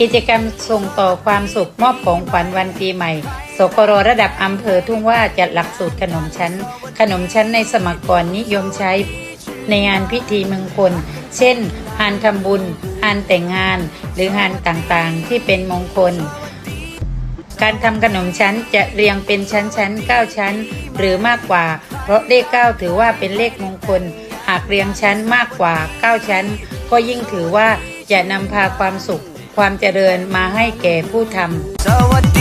กิจกรรมส่งต่อความสุขมอบของขวัญวันปีใหม่ สกรระดับอำเภอทุ่งว่าจัดหลักสูตรขนมชั้น ขนมชั้นในสมัยก่อนนิยมใช้ในงานพิธีมงคล เช่นงานทำบุญงานแต่งงาน หรืองานต่างๆที่เป็นมงคล การทำขนมชั้นจะเรียงเป็นชั้นๆ9ชั้น หรือมากกว่า เพราะเลข9ถือว่าเป็นเลขมงคล หากเรียงชั้นมากกว่า 9 ชั้น ก็ยิ่งถือว่าจะนำพาความสุข ความเจริญมาให้แก่ผู้ทำ